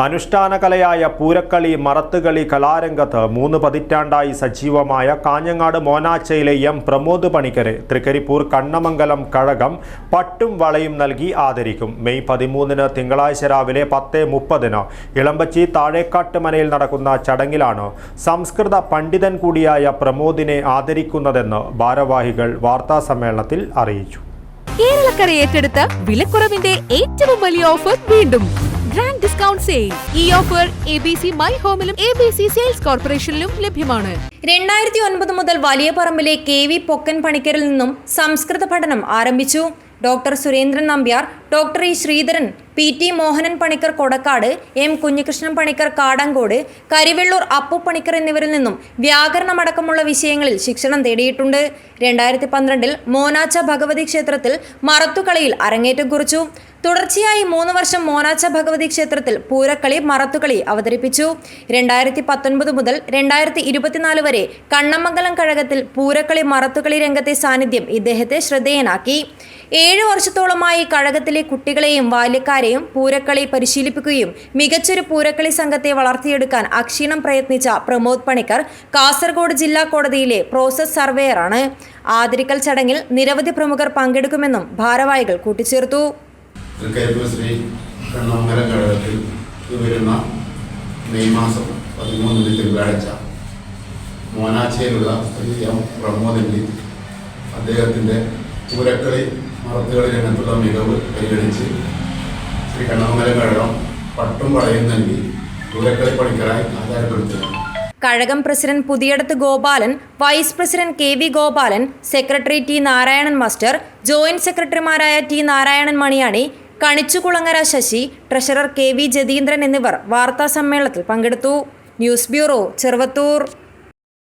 അനുഷ്ഠാന കലയായ പൂരക്കളി മറത്തുകളി കലാരംഗത്ത് മൂന്ന് പതിറ്റാണ്ടായി സജീവമായ കാഞ്ഞങ്ങാട് മോനാച്ചയിലെ എം. പ്രമോദ് പണിക്കരെ തൃക്കരിപ്പൂർ കണ്ണമംഗലം കഴകം പട്ടും വളയും നൽകി ആദരിക്കും. മെയ് പതിമൂന്നിന് തിങ്കളാഴ്ച രാവിലെ പത്ത് മുപ്പതിന് ഇളമ്പച്ചി താഴേക്കാട്ട് മനയിൽ നടക്കുന്ന ചടങ്ങിലാണ് സംസ്കൃത പണ്ഡിതൻ കൂടിയായ പ്രമോദിനെ ആദരിക്കുന്നതെന്ന് ഭാരവാഹികൾ വാർത്താസമ്മേളനത്തിൽ അറിയിച്ചു. കേരളക്കര ഏറ്റെടുത്ത വിലക്കുറവിന്റെ ഏറ്റവും വലിയ ഓഫർ വീണ്ടും. ഗ്രാൻഡ് ഡിസ്കൗണ്ട് സെയിൽ ഈ offer A B C my ഹോമിലും A B C sales കോർപ്പറേഷനിലും ലഭ്യമാണ്. രണ്ടായിരത്തി ഒൻപത് മുതൽ വലിയ പറമ്പിലെ കെ വി പൊക്കൻ പണിക്കരിൽ നിന്നും സംസ്കൃത പഠനം ആരംഭിച്ചു. Doctor Surendran Nambiar doctor E Sreedharan P T Mohanan Panicker Kodakkad M Kunhikrishnan Panicker Kadankode Karivellur Appu Panicker എന്നിവരിൽ നിന്നും വ്യാകരണമടക്കമുള്ള വിഷയങ്ങളിൽ ശിക്ഷണം തേടിയിട്ടുണ്ട്. രണ്ടായിരത്തി പന്ത്രണ്ടിൽ മോനാച്ച ഭഗവതി ക്ഷേത്രത്തിൽ മറത്തുകളിയിൽ അരങ്ങേറ്റം കുറിച്ചു. തുടർച്ചയായി മൂന്ന് വർഷം മോനാച്ച ഭഗവതി ക്ഷേത്രത്തിൽ പൂരക്കളി മറത്തുകളി അവതരിപ്പിച്ചു. രണ്ടായിരത്തി പത്തൊൻപത് മുതൽ രണ്ടായിരത്തി ഇരുപത്തിനാല് വരെ കണ്ണമംഗലം കഴകത്തിൽ പൂരക്കളി മറത്തുകളി രംഗത്തെ സാന്നിധ്യം ഇദ്ദേഹത്തെ ശ്രദ്ധേയനാക്കി. ഏഴ് വർഷത്തോളമായി കഴകത്തിലെ കുട്ടികളെയും ബാല്യക്കാരെയും പൂരക്കളി പരിശീലിപ്പിക്കുകയും മികച്ചൊരു പൂരക്കളി സംഘത്തെ വളർത്തിയെടുക്കാൻ അക്ഷീണം പ്രയത്നിച്ച പ്രമോദ് പണിക്കർ കാസർഗോഡ് ജില്ലാ കോടതിയിലെ പ്രോസസ് സർവേയറാണ്. ആദരിക്കൽ ചടങ്ങിൽ നിരവധി പ്രമുഖർ പങ്കെടുക്കുമെന്നും ഭാരവാഹികൾ കൂട്ടിച്ചേർത്തു. ശ്രീ മോനാച്ചയിലുള്ള ശ്രീ എം പ്രമോദിന്റെ അദ്ദേഹത്തിന്റെ പൂരക്കളി മറത്തുകളി രംഗത്തുള്ള മികവ് പരിഗണിച്ച് ശ്രീ കണ്ണമംഗലം കഴകം പട്ടും വളയും നൽകി ദൂരക്കളി പണിക്കരായി ആധാരപ്പെടുത്തുന്നു Kazhagam president Puthiyadath Gopalan vice president K V Gopalan secretary T Narayanan master joint സെക്രട്ടറിമാരായ T Narayanan Maniyani Kanichukulangara Sasi treasurer K V Jatheendran എന്നിവർ വാർത്താ സമ്മേളനത്തിൽ പങ്കെടുത്തു. News bureau Cheruvathur.